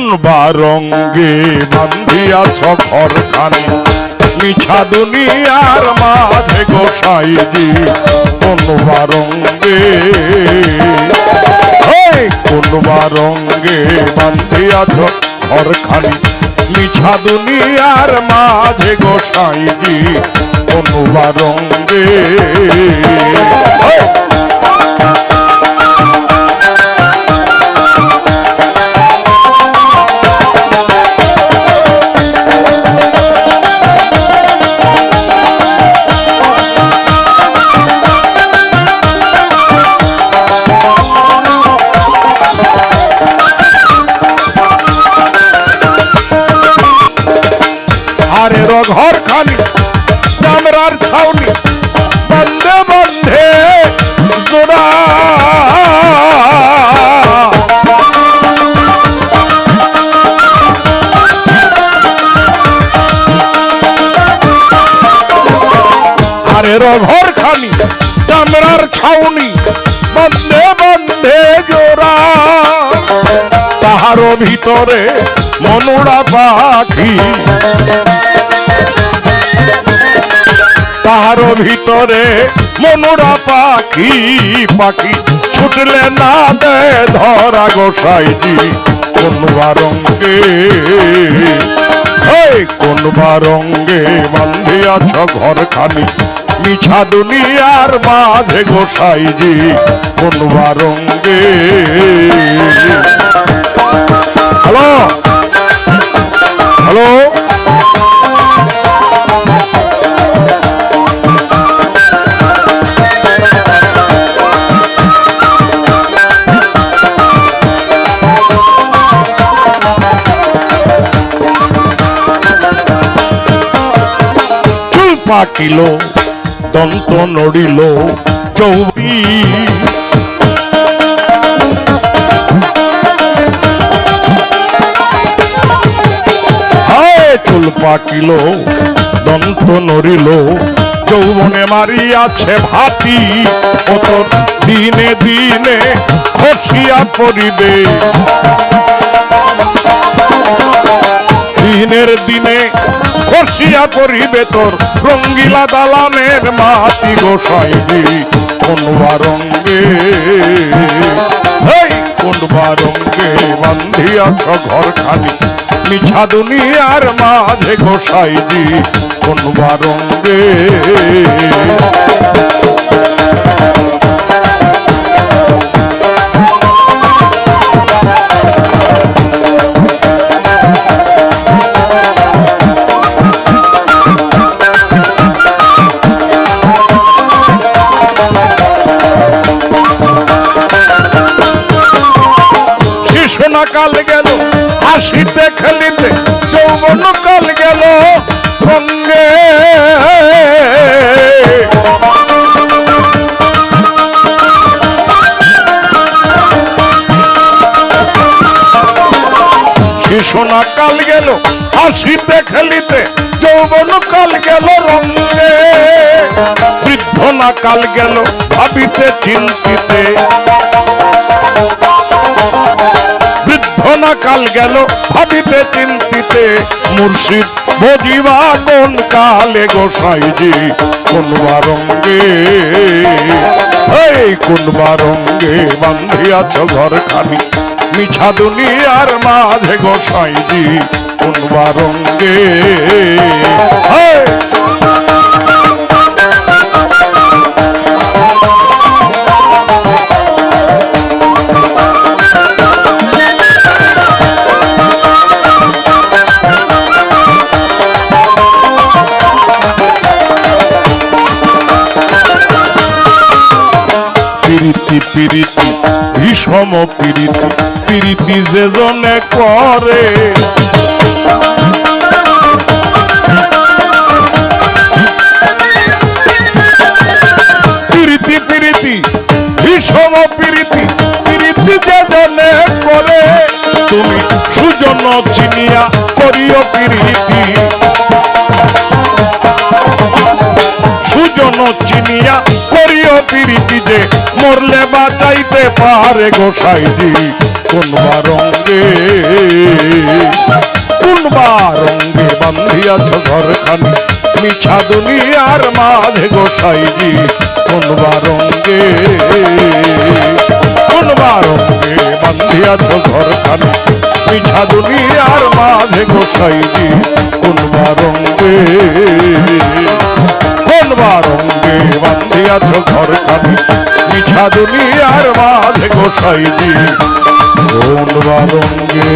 কোন বারঙ্গে বান্ধিয়াছ ঘরখানি। মিছা দুনিয়ার মাঝে গোসাইজি কোন বারঙ্গে কোন বারঙ্গে বান্ধিয়াছ ঘরখানি। মিছা দুনিয়ার মাঝে গোসাইজি কোন বারঙ্গে আরে ঘর খানি, চামড়ার ছাউনি বন্ধে বন্ধে জোড়া। তাহারও ভিতরে মনুড়া পাখি। তাহারও ভিতরে মনুরা পাখি। পাখি ছুটলে না দে ধরা গোসাইজি কোন বারঙ্গে কোন বারঙ্গে বান্ধিয়াছ ঘর খানি। মিছা দুনিয়ার মাঝে গোসাইজি কোন বারঙ্গে হ্যালো? হ্যালো? পাকিল দন্ত নড়িল চৌবি চুল পাকিল দন্ত নড়িল, যৌবনে মারিয়াছে ভাতি। কত দিনে দিনে খসিয়া পড়িবে। দিনের দিনে খসিয়া করিবে তোর। রঙ্গিলা দালানের মাটি গোসাইবি কোন বারঙ্গে হেই কোন বারঙ্গে বান্ধিয়াছ ঘর খানি মিছা দুনিয়ার মাঝে গোসাইবি কোন বারঙ্গে শিশু না কাল গেল, হাসিতে খেলিতে যৌবন কাল গেল রঙ্গে বৃদ্ধ না কাল গেল ভাবিতে চিন্তিতে। বৃদ্ধনা কাল গেল ভাবিতে চিন্তিতে। মুর্শিদ বজিবা কোন কালে গোসাইজি কোন বারঙ্গে এই কোন বারঙ্গে বান্ধিয়াছ ঘর খানি মিছা দুনিয়ার মাঝে গোসাইজি কোন বারঙ্গে এই প্রীতি। প্রীতি ভীষম প্রীতি প্রীতি যে জনে করে। প্রীতি প্রীতি যে জনে করে। তুমি সুজন চিনিয়া করিও প্রীতি পিরিতি যে মরলে বাঁচাইতে পারে গোসাইদি কোনবার রঙ্গে কোনবা রঙ্গে বান্ধিয়াছ ঘরখানি, মিছা দুনিয়ার মাঝে গোসাইদি কোনবার রঙ্গে কোনবা রঙ্গে বান্ধিয়াছ ঘরখানি, মিছা দুনিয়ার মাঝে গোসাইদি কোনবা রঙ্গে কোন বারঙ্গে বান্ধিয়াছ ঘরখানি মিছা দুনিয়ার মাঝে গোসাইজি কোন বারঙ্গে